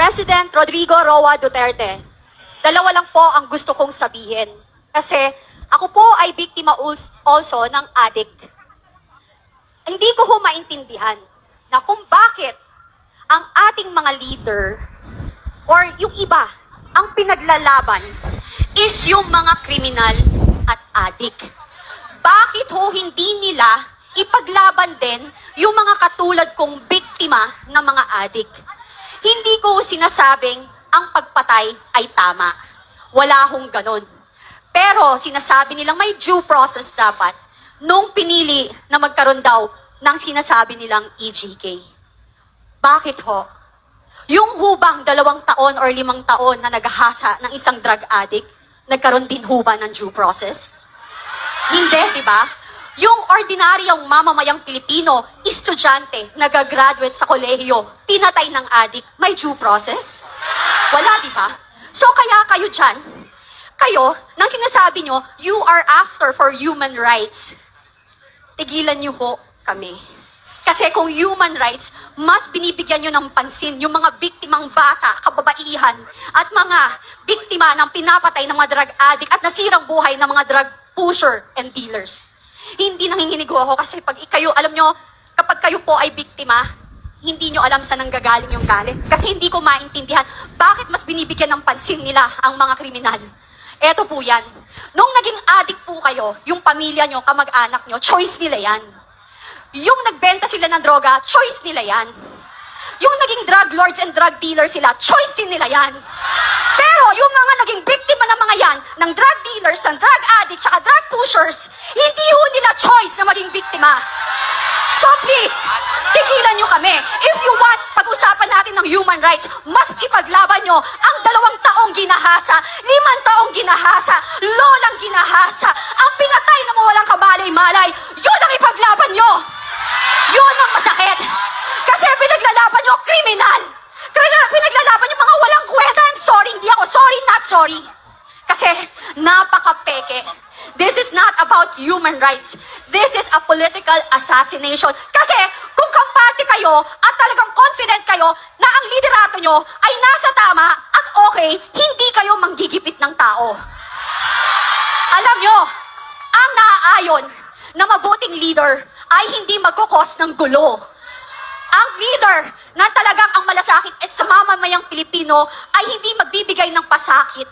President Rodrigo Roa Duterte, dalawa lang po ang gusto kong sabihin. Kasi ako po ay biktima also ng addict. Hindi ko ho maintindihan na kung bakit ang ating mga leader or yung iba, ang pinaglalaban is yung mga kriminal at addict. Bakit ho hindi nila ipaglaban din yung mga katulad kong biktima ng mga addict? Hindi ko sinasabing ang pagpatay ay tama. Wala hong ganon. Pero sinasabi nilang may due process dapat nung pinili na magkaroon daw ng sinasabi nilang EGK. Bakit ho? Yung hubang dalawang taon or limang taon na naghahasa ng isang drug addict, nagkaroon din huba ng due process? Hindi, di ba? Yung ordinaryong mamamayang Pilipino, estudyante, nagagraduate sa kolehiyo, pinatay ng addict, may due process? Wala, di ba? So kaya kayo dyan, kayo, nang sinasabi nyo, you are after for human rights, tigilan nyo ho kami. Kasi kung human rights, mas binibigyan nyo ng pansin yung mga biktimang bata, kababaihan, at mga biktima ng pinapatay ng mga drug addict at nasirang buhay ng mga drug pusher and dealers. Hindi nanginginig ako kasi pag kayo, alam nyo, kapag kayo po ay biktima, hindi nyo alam saan nanggagaling yung galit. Kasi hindi ko maintindihan bakit mas binibigyan ng pansin nila ang mga kriminal. Eto po yan. Nung naging addict po kayo, yung pamilya nyo, kamag-anak nyo, choice nila yan. Yung nagbenta sila ng droga, choice nila yan. Yung naging drug lords and drug dealers sila, choice din nila yan. Pero yung mga naging biktima ng mga yan, ng drug dealers, ng drug addicts, at drug pushers, hindi ho nila choice na maging biktima. So please, tigilan nyo kami. If you want, pag-usapan natin ng human rights, mas ipaglaban nyo ang dalawang taong ginahasa, limang taong ginahasa, lolang ginahasa, ang pinatay na mawalang kamalay-malay, yun ang ipaglaban nyo. Yun ang masakit. Kasi pinaglalaban nyo, kriminal. Kaya pinaglalaban nyo mga walang kwenta. I'm sorry, hindi ako sorry, not sorry. Kasi napaka-peke. This is not about human rights. This is a political assassination. Kasi kung kampante kayo at talagang confident kayo na ang liderato nyo ay nasa tama at okay, hindi kayo manggigipit ng tao. Alam nyo, ang naaayon na mabuting leader ay hindi magkukos ng gulo. Ang leader na talagang ang malasakit sa mamamayang Pilipino ay hindi magbibigay ng pasakit.